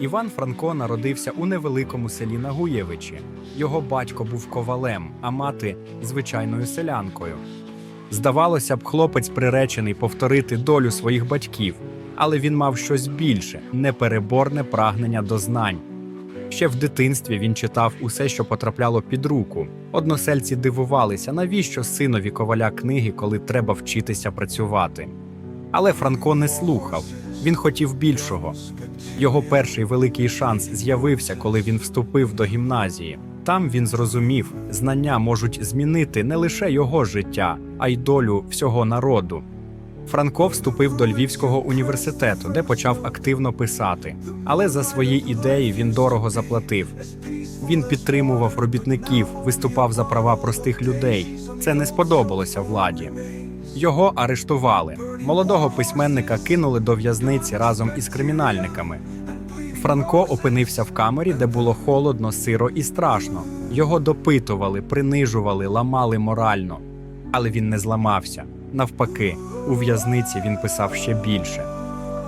Іван Франко народився у невеликому селі Нагуєвичі. Його батько був ковалем, а мати звичайною селянкою. Здавалося б, хлопець приречений повторити долю своїх батьків, але він мав щось більше непереборне прагнення до знань. Ще в дитинстві він читав усе, що потрапляло під руку. Односельці дивувалися, навіщо синові коваля книги, коли треба вчитися працювати. Але Франко не слухав. Він хотів більшого. Його перший великий шанс з'явився, коли він вступив до гімназії. Там він зрозумів, знання можуть змінити не лише його життя, а й долю всього народу. Франко вступив до Львівського університету, де почав активно писати. Але за свої ідеї він дорого заплатив. Він підтримував робітників, виступав за права простих людей. Це не сподобалося владі. Його арештували. Молодого письменника кинули до в'язниці разом із кримінальниками. Франко опинився в камері, де було холодно, сиро і страшно. Його допитували, принижували, ламали морально. Але він не зламався. Навпаки, у в'язниці він писав ще більше.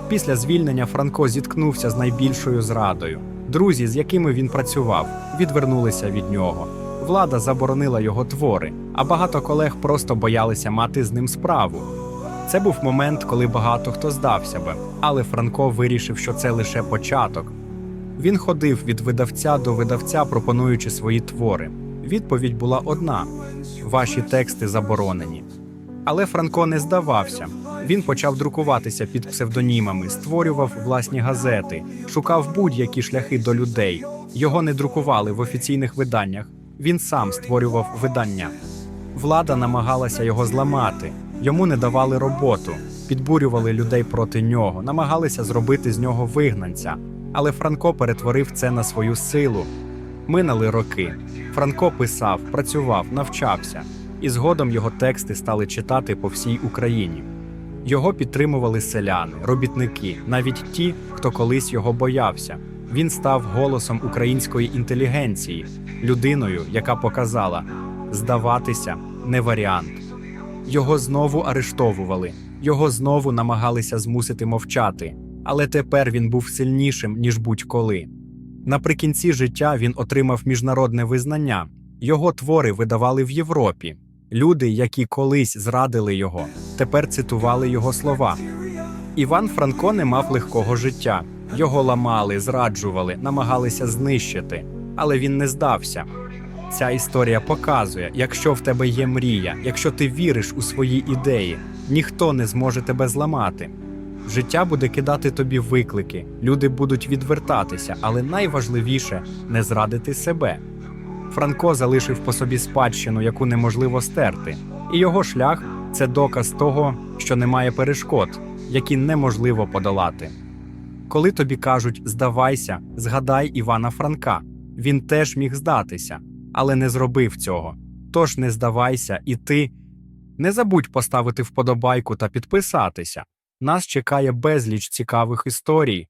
Після звільнення Франко зіткнувся з найбільшою зрадою. Друзі, з якими він працював, відвернулися від нього. Влада заборонила його твори, а багато колег просто боялися мати з ним справу. Це був момент, коли багато хто здався би, але Франко вирішив, що це лише початок. Він ходив від видавця до видавця, пропонуючи свої твори. Відповідь була одна: ваші тексти заборонені. Але Франко не здавався. Він почав друкуватися під псевдонімами, створював власні газети, шукав будь-які шляхи до людей. Його не друкували в офіційних виданнях. Він сам створював видання. Влада намагалася його зламати, йому не давали роботу, підбурювали людей проти нього, намагалися зробити з нього вигнанця. Але Франко перетворив це на свою силу. Минали роки. Франко писав, працював, навчався, і згодом його тексти стали читати по всій Україні. Його підтримували селяни, робітники, навіть ті, хто колись його боявся. Він став голосом української інтелігенції, людиною, яка показала здаватися не варіант. Його знову арештовували, його знову намагалися змусити мовчати, але тепер він був сильнішим, ніж будь-коли. Наприкінці життя він отримав міжнародне визнання. Його твори видавали в Європі. Люди, які колись зрадили його, тепер цитували його слова. Іван Франко не мав легкого життя. Його ламали, зраджували, намагалися знищити, але він не здався. Ця історія показує, якщо в тебе є мрія, якщо ти віриш у свої ідеї, ніхто не зможе тебе зламати. Життя буде кидати тобі виклики, люди будуть відвертатися, але найважливіше не зрадити себе. Франко залишив по собі спадщину, яку неможливо стерти, і його шлях це доказ того, що немає перешкод, які неможливо подолати. Коли тобі кажуть здавайся, згадай Івана Франка. Він теж міг здатися, але не зробив цього. Тож не здавайся, і ти не забудь поставити вподобайку та підписатися. Нас чекає безліч цікавих історій.